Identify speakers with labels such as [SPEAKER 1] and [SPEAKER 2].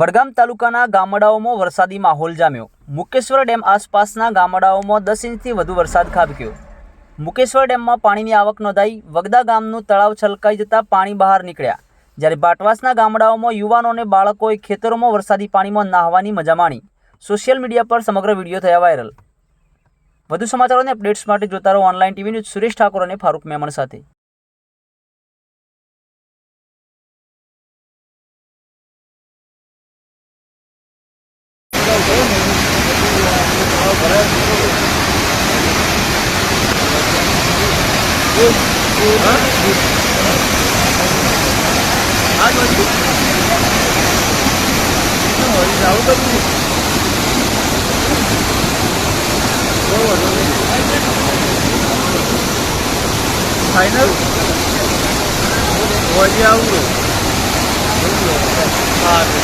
[SPEAKER 1] વડગામ તાલુકાના ગામડાઓમાં વરસાદી માહોલ જામ્યો. મુકેશ્વર ડેમ આસપાસના ગામડાઓમાં દસ ઇંચથી વધુ વરસાદ ખાબક્યો. મુકેશ્વર ડેમમાં પાણીની આવક નોંધાઈ વગદા ગામનું તળાવ છલકાઈ જતાં પાણી બહાર નીકળ્યા. જ્યારે બાટવાસના ગામડાઓમાં યુવાનો અને બાળકોએ ખેતરોમાં વરસાદી પાણીમાં નાહવાની મજા માણી. સોશિયલ મીડિયા પર સમગ્ર વીડિયો થયા વાયરલ. વધુ સમાચારો અને અપડેટ્સ માટે જોતા રહો online TV news Suresh Thakor અને ફારૂક મેમણ સાથે.
[SPEAKER 2] Hả? Nó ngồi giấu tấm gì? Thấy nước Ngồi đi ông rồi Đúng rồi